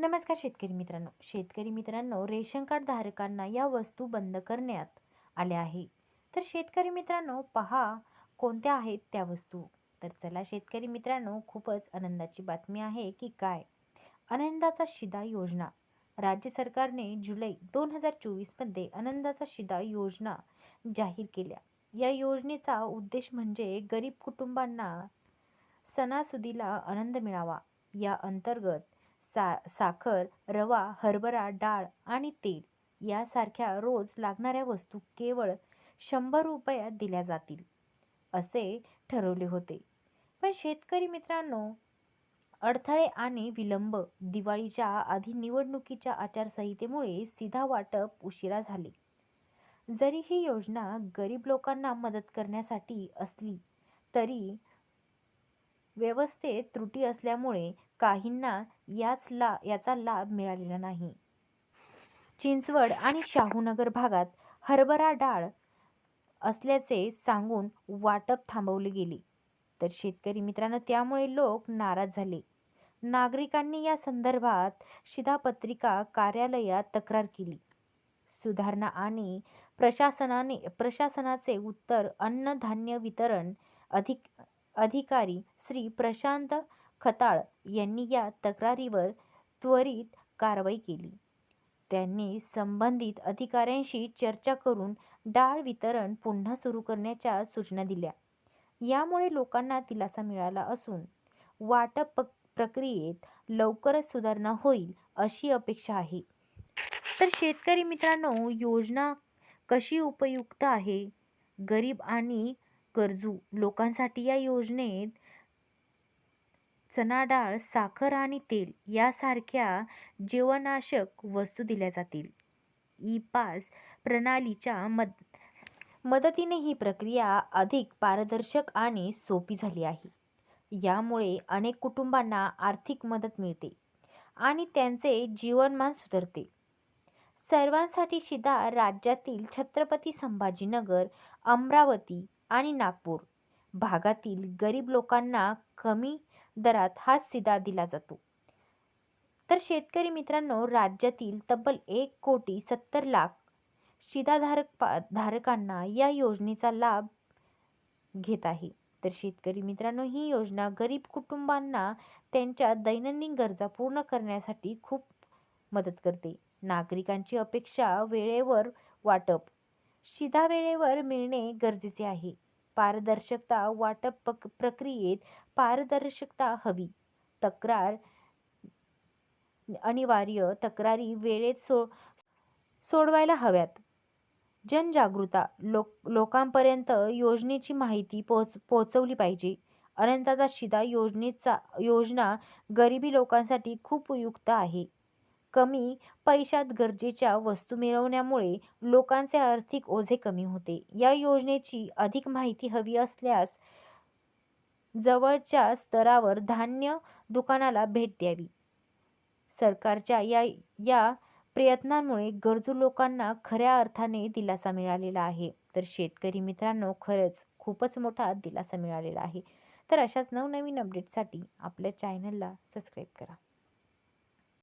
नमस्कार शेतकरी मित्रांनो. शेतकरी मित्रांनो रेशन कार्ड धारकांना या वस्तू बंद करण्यात आल्या आहे. तर शेतकरी मित्रांनो पहा कोणत्या आहेत त्या वस्तू. तर चला शेतकरी मित्रांनो खूपच आनंदाची बातमी आहे की काय? आनंदाचा शिदा योजना. राज्य सरकारने जुलै दोन हजार चोवीसमध्ये आनंदाचा शिदा योजना जाहीर केल्या. या योजनेचा उद्देश म्हणजे गरीब कुटुंबांना सणासुदीला आनंद मिळावा. या अंतर्गत सा साखर रवा हरभरा डाळ आणि तेल यासारख्या रोज लागणाऱ्या वस्तू केवळ शंभर रुपयात दिल्या जातील असे ठरवले होते. पण शेतकरी मित्रांनो अडथळे आणि विलंब दिवाळीच्या आधी निवडणुकीच्या आचारसंहितेमुळे सीधा वाटप उशिरा झाले. जरी ही योजना गरीब लोकांना मदत करण्यासाठी असली तरी व्यवस्थेत त्रुटी असल्यामुळे काहींना याच ला याचा लाभ मिळालेला नाही. चिंचवड आणि शाहूनगर भागात हरभरा डाळ असल्याचे सांगून वाटप थांबवले गेले. तर शेतकरी मित्रांनो त्यामुळे लोक नाराज झाले. नागरिकांनी या संदर्भात शिधापत्रिका कार्यालयात तक्रार केली. सुधारणा आणि प्रशासनाने प्रशासनाचे उत्तर अन्नधान्य वितरण अधिक अधिकारी श्री प्रशांत खताळ यांनी या तक्रारीवर त्वरित कारवाई केली. त्यांनी संबंधित अधिकाऱ्यांशी चर्चा करून डाळ वितरण पुन्हा सुरू करण्याच्या सूचना दिल्या. यामुळे लोकांना दिलासा मिळाला असून वाटप प्रक्रियेत लवकरच सुधारणा होईल अशी अपेक्षा आहे. तर शेतकरी मित्रांनो योजना कशी उपयुक्त आहे? गरीब आणि गरजू लोकांसाठी या योजनेत चना डाळ साखर आणि तेल यासारख्या जीवनाशक वस्तू दिल्या जातील. ई पास प्रणालीच्या मद मदतीने ही प्रक्रिया अधिक पारदर्शक आणि सोपी झाली आहे. यामुळे अनेक कुटुंबांना आर्थिक मदत मिळते आणि त्यांचे जीवनमान सुधारते. सर्वांसाठी शिदा राज्यातील छत्रपती संभाजीनगर अमरावती आणि नागपूर. भागातील गरीब लोकांना कमी दरात हा सिदा दिला जातो. तर शेतकरी मित्रांनो राज्यातील तब्बल एक कोटी सत्तर लाख शिधाधारक धारकांना या योजनेचा लाभ घेत आहे. तर शेतकरी मित्रांनो ही योजना गरीब कुटुंबांना त्यांच्या दैनंदिन गरजा पूर्ण करण्यासाठी खूप मदत करते. नागरिकांची अपेक्षा वेळेवर वाटप शिधा वेळेवर मिळणे गरजेचे आहे. पारदर्शकता वाटप पक प्रक्रियेत पारदर्शकता हवी. तक्रार अनिवार्य तक्रारी वेळेत सो सोडवायला हव्यात. जनजागृता लोक लोकांपर्यंत योजनेची माहिती पोच पोचवली पाहिजे. अनंताचा शिदा योजनेचा योजना गरिबी लोकांसाठी खूप उपयुक्त आहे. कमी पैशात गरजेच्या वस्तू मिळवण्यामुळे लोकांचे आर्थिक ओझे कमी होते. या योजनेची अधिक माहिती हवी असल्यास जवळच्या स्तरावर धान्य दुकानाला भेट द्यावी. सरकारच्या या या प्रयत्नांमुळे गरजू लोकांना खऱ्या अर्थाने दिलासा मिळालेला आहे. तर शेतकरी मित्रांनो खरंच खूपच मोठा दिलासा मिळालेला आहे. तर अशाच नवनवीन अपडेटसाठी आपल्या चॅनलला सबस्क्राईब करा.